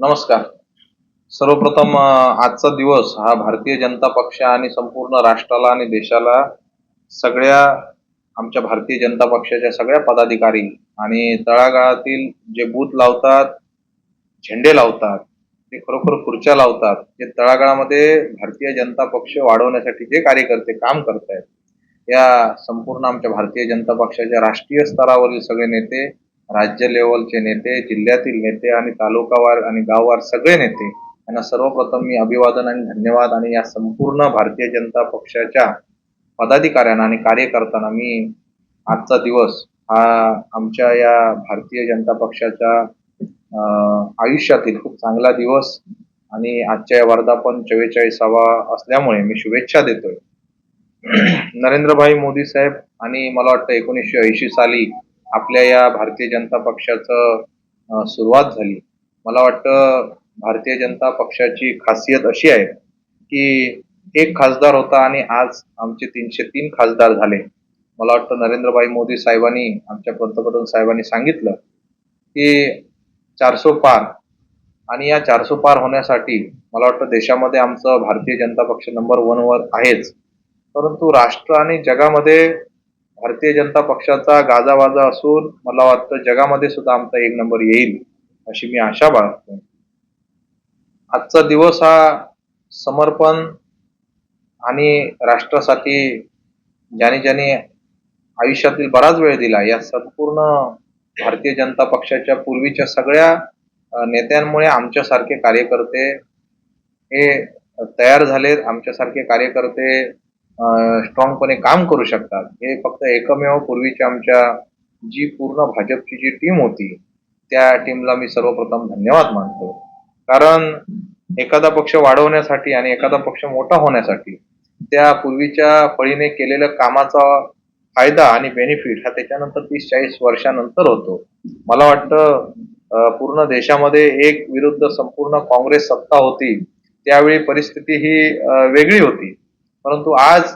नमस्कार. सर्वप्रथम आजचा दिवस हा भारतीय जनता पक्ष आणि संपूर्ण राष्ट्राला आणि देशाला सगळ्या आमच्या भारतीय जनता पक्षाच्या सगळ्या पदाधिकारी आणि तळागाळातील जे बूथ लावतात झेंडे लावतात ते खरोखर खुर्च्या लावतात जे तळागाळामध्ये भारतीय जनता पक्ष वाढवण्यासाठी जे कार्यकर्ते काम करतायत या संपूर्ण आमच्या भारतीय जनता पक्षाच्या राष्ट्रीय स्तरावरील सगळे नेते राज्य लेवलचे नेते जिल्ह्यातील नेते आणि तालुकावार आणि गाववार सगळे नेते यांना सर्वप्रथम मी अभिवादन आणि धन्यवाद आणि या संपूर्ण भारतीय जनता पक्षाच्या पदाधिकाऱ्यांना आणि कार्यकर्त्यांना मी आजचा दिवस हा आमच्या या भारतीय जनता पक्षाच्या आयुष्यातील खूप चांगला दिवस आणि आजच्या या वर्धापन चव्वेचाळीसावा असल्यामुळे मी शुभेच्छा देतोय. नरेंद्रभाई मोदी साहेब आणि मला वाटतं एकोणीसशे ऐंशी साली आपल्या या भारतीय जनता पक्षाचं सुरुवात झाली. मला वाटतं भारतीय जनता पक्षाची खासियत अशी आहे की एक खासदार होता आणि आज आमचे तीनशे तीन खासदार झाले. मला वाटतं नरेंद्रभाई मोदी साहेबांनी आमच्या पंतप्रधान साहेबांनी सांगितलं की चारसो पार आणि या चारसो पार होण्यासाठी मला वाटतं देशामध्ये आमचं भारतीय जनता पक्ष नंबर वनवर आहेच. परंतु राष्ट्र आणि जगामध्ये भारतीय जनता पक्षाचा गाजावाजा असून मला वाटतं जगामध्ये सुद्धा आमचा एक नंबर येईल अशी मी आशा बाळगतो. आजचा दिवस हा समर्पण आणि राष्ट्रासाठी ज्याने ज्याने आयुष्यातील बराच वेळ दिला या संपूर्ण भारतीय जनता पक्षाच्या पूर्वीच्या सगळ्या नेत्यांमुळे आमच्यासारखे कार्यकर्ते हे तयार झालेत आमच्यासारखे कार्यकर्ते स्ट्रॉंगपणे काम करू शकतात. हे फक्त एकमेव पूर्वीच्या आमच्या जी पूर्ण भाजपची जी टीम होती त्या टीमला मी सर्वप्रथम धन्यवाद मानतो. कारण एखादा पक्ष वाढवण्यासाठी आणि एखादा पक्ष मोठा होण्यासाठी त्या पूर्वीच्या फळीने केलेल्या कामाचा फायदा आणि बेनिफिट हा त्याच्यानंतर तीस चाळीस वर्षानंतर होतो. मला वाटतं पूर्ण देशामध्ये एक विरुद्ध संपूर्ण काँग्रेस सत्ता होती त्यावेळी परिस्थिती ही वेगळी होती. परंतु आज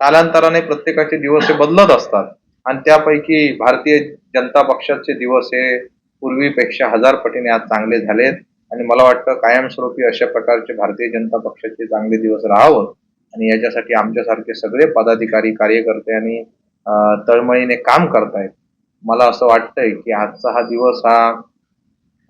कालांतराने प्रत्येकाचे दिवस हे बदलत असतात. आणि त्यापैकी भारतीय जनता पक्षाचे दिवस हे पूर्वीपेक्षा हजार पटीने आज चांगले झालेत. आणि मला वाटतं कायमस्वरूपी अशा प्रकारचे भारतीय जनता पक्षाचे चांगले दिवस राहावं. आणि याच्यासाठी आमच्यासारखे सगळे पदाधिकारी कार्यकर्ते आणि तळमळीने काम करतायत. मला असं वाटतंय की आजचा हा दिवस हा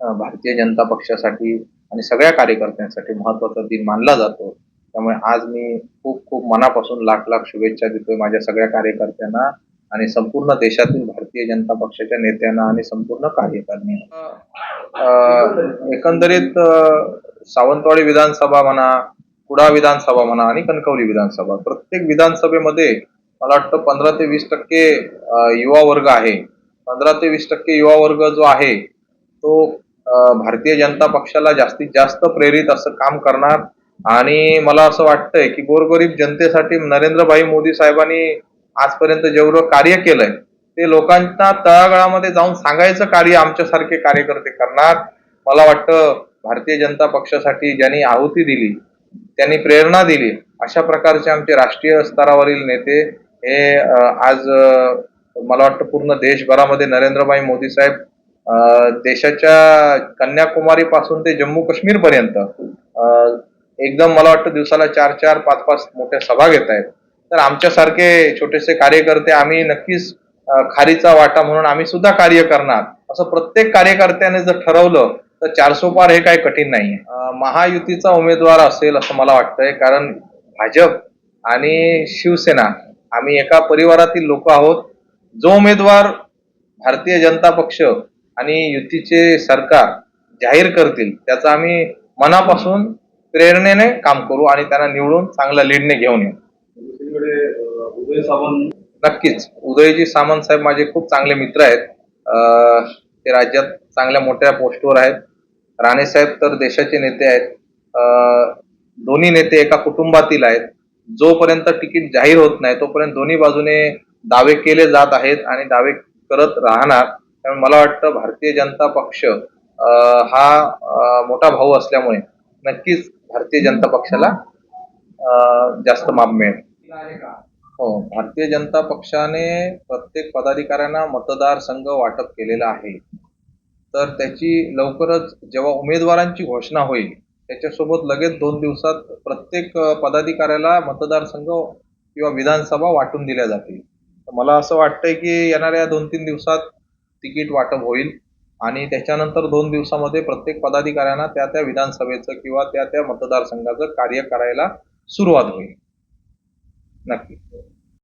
भारतीय जनता पक्षासाठी आणि सगळ्या कार्यकर्त्यांसाठी महत्त्वाचा दिन मानला जातो. त्यामुळे आज मी खूप खूप मनापासून लाख लाख शुभेच्छा देतोय माझ्या सगळ्या कार्यकर्त्यांना आणि संपूर्ण देशातील भारतीय जनता पक्षाच्या नेत्यांना आणि संपूर्ण कार्यकर्त्यांना अं, एकंदरीत सावंतवाडी विधानसभा म्हणा कुडा विधानसभा म्हणा आणि कणकवली विधानसभा प्रत्येक विधानसभेमध्ये मला वाटतं पंधरा ते वीस टक्के युवा वर्ग आहे. पंधरा ते वीस टक्के युवा वर्ग जो आहे तो भारतीय जनता पक्षाला जास्तीत जास्त प्रेरित असं काम करणार आणि मला असं वाटतंय की गोरगरीब जनतेसाठी नरेंद्रभाई मोदी साहेबांनी आजपर्यंत जेवढं कार्य केलंय ते लोकांना तळागाळामध्ये जाऊन सांगायचं कार्य आमच्यासारखे कार्यकर्ते करणार. मला वाटतं भारतीय जनता पक्षासाठी ज्यांनी आहुती दिली त्यांनी प्रेरणा दिली अशा प्रकारचे आमचे राष्ट्रीय स्तरावरील नेते हे आज मला वाटतं पूर्ण देशभरामध्ये नरेंद्रभाई मोदी साहेब देशाच्या कन्याकुमारी पासून ते जम्मू काश्मीर पर्यंत एकदम मला वाटतं दिवसाला चार चार पाच पाच मोठ्या सभा घेत आहेत. तर आमच्यासारखे छोटेसे कार्यकर्ते आम्ही नक्कीच खारीचा वाटा म्हणून आम्ही सुद्धा कार्य करणार. असं प्रत्येक कार्यकर्त्याने जर ठरवलं तर चारसो पार हे काही कठीण नाही महायुतीचा उमेदवार असेल असं मला वाटतंय कारण भाजप आणि शिवसेना आम्ही एका परिवारातील लोक आहोत. जो उमेदवार भारतीय जनता पक्ष आणि युतीचे सरकार जाहीर करतील त्याचा आम्ही मनापासून प्रेरणेने काम करू आणि त्यांना निवडून चांगल्या लीडने घेऊन येऊ. उदय सामंत नक्कीच. उदयजी सामंत साहेब माझे खूप चांगले मित्र आहेत. ते राज्यात चांगल्या मोठ्या पोस्टवर आहेत. राणे साहेब तर देशाचे नेते आहेत. दोन्ही नेते एका कुटुंबातील आहेत. जोपर्यंत तिकीट जाहीर होत नाही तोपर्यंत दोन्ही बाजूने दावे केले जात आहेत आणि दावे करत राहणार. त्यामुळे मला वाटतं भारतीय जनता पक्ष हा मोठा भाऊ असल्यामुळे नक्कीच भारतीय जनता पक्षाला जास्त माप मिळेल. हो भारतीय जनता पक्षाने प्रत्येक पदाधिकाऱ्यांना मतदारसंघ वाटप केलेला आहे. तर त्याची लवकरच जेव्हा उमेदवारांची घोषणा होईल त्याच्यासोबत लगेच दोन दिवसात प्रत्येक पदाधिकाऱ्याला मतदारसंघ किंवा विधानसभा वाटून दिल्या जातील. तर मला असं वाटतंय की येणाऱ्या दोन तीन दिवसात तिकीट वाटप होईल. आणि त्याच्यानंतर दोन दिवसामध्ये प्रत्येक पदाधिकाऱ्यांना त्या त्या विधानसभेचं किंवा त्या त्या मतदारसंघाचं कार्य करायला सुरुवात होईल. नक्की.